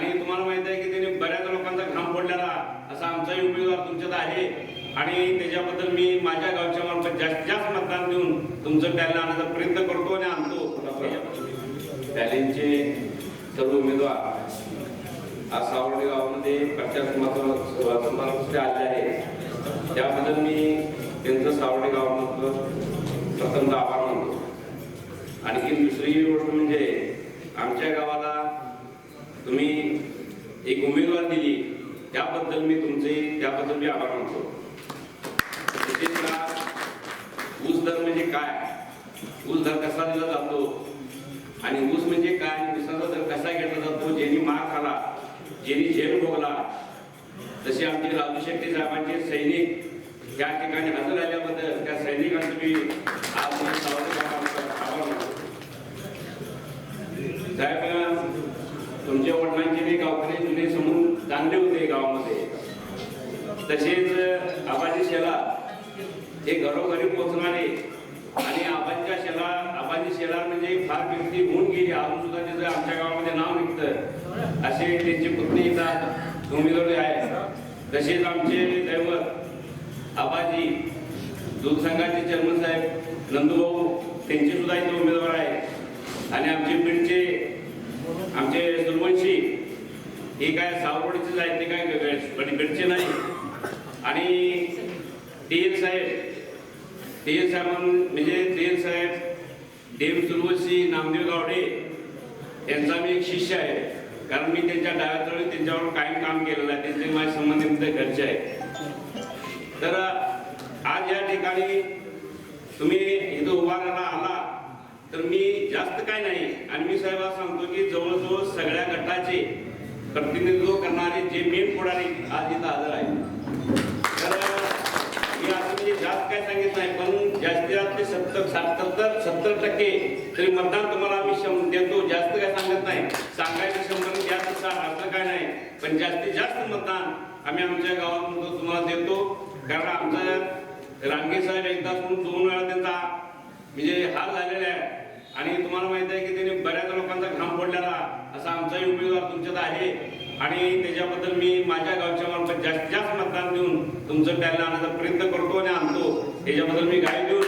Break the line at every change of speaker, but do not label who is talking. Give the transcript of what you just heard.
आणि तुम्हाला माहीत आहे की त्यांनी बऱ्याच लोकांचा घाम फोडलेला असा आमचाही उमेदवार तुमच्यात आहे. आणि त्याच्याबद्दल मी माझ्या गावच्या मार्फत जास्तीत जास्त मतदान देऊन तुमचं टॅलेंट आणण्याचा प्रयत्न करतो आणि आणतो. टॅलेंटचे सर्व उमेदवार आज सावर्डे गावामध्ये प्रचार समारंभासाठी आले आहे त्याबद्दल मी त्यांचं सावर्डे गावामधलं प्रथमतः आभार मानतो. आणखी दुसरी गोष्ट म्हणजे आमच्या गावाला तुम्ही एक उमेदवार दिली त्याबद्दल मी तुमचे त्याबद्दल मी आभार मानतो. विशेषतः ऊस दर म्हणजे काय? ऊस दर कसा दिला जातो? आणि ऊस म्हणजे काय? आणि ऊसाचा दर कसा घेतला जातो? ज्यांनी मार खाला ज्यांनी झेल भोगला तसे आमचे राजू शेट्टी साहेबांचे सैनिक त्या ठिकाणी हजर आल्याबद्दल त्या सैनिकांचं मी आज आभार मानतो. साहेब तुमच्या वडिलांचे ते गावकरी जुने समूह चांगले होते गावामध्ये. तसेच आबाजी शेला हे घरोघरी पोचणारे आणि आबांच्या शेला आबाजी शेला म्हणजे फार व्यक्ती होऊन गेली. अजून सुद्धा त्याचं आमच्या गावामध्ये नाव निघतं. असे त्यांचे पुतणे इथं उमेदवारी आहे. तसेच आमचे दैवत आबाजी दूध संघाचे चेअरमन साहेब नंदूभाऊ त्यांचे सुद्धा इथे उमेदवार आहे आणि आमचे बीडचे आमचे सुरवंशी हे काय सावरवाडीचेच आहेत ते काय वेगळे पण नाही. आणि डी एल साहेब डी एल साहेब म्हणजे डी एल साहेब देव सुरवशी नामदेव गावडे यांचा मी एक शिष्य आहे. कारण मी त्यांच्या डाव्यातळी त्यांच्यावर कायम काम केलेलं आहे. त्यांचे माझे संबंधित घरचे आहे तर आज या ठिकाणी तुम्ही इथं उभा आला तर मी जास्त काय नाही. आणि मी साहेबांना सांगतो की जवळजवळ सगळ्या गटाचे प्रतिनिधित्व करणारे जे मेन पुढारी आज इथं हजर आहेत. तर मी असं म्हणजे जास्त काय सांगित नाही पण जास्तीत जास्त सत्तर सत्तर सत्तर टक्के तरी मतदान तुम्हाला आम्ही शं- देतो. जास्त काय सांगत नाही. सांगायचं शंभर जास्त अर्थ काय नाही. पण जास्तीत जास्त मतदान आम्ही आमच्या गावातून तुम्हाला देतो. कारण आमचा रांगे साहेब एकदा म्हणून दोन वेळा त्यांचा म्हणजे हाल झालेला आहे. आणि तुम्हाला माहीत आहे की त्यांनी बऱ्याच लोकांचा घाम फोडलेला असा आमचाही उमेदवार तुमच्यात आहे आणि त्याच्याबद्दल मी माझ्या गावच्या मार्फत जास्तीत जास्त मतदान देऊन तुमचं टॅलेंट आणण्याचा प्रयत्न करतो आणि आणतो. त्याच्याबद्दल मी गाय देऊन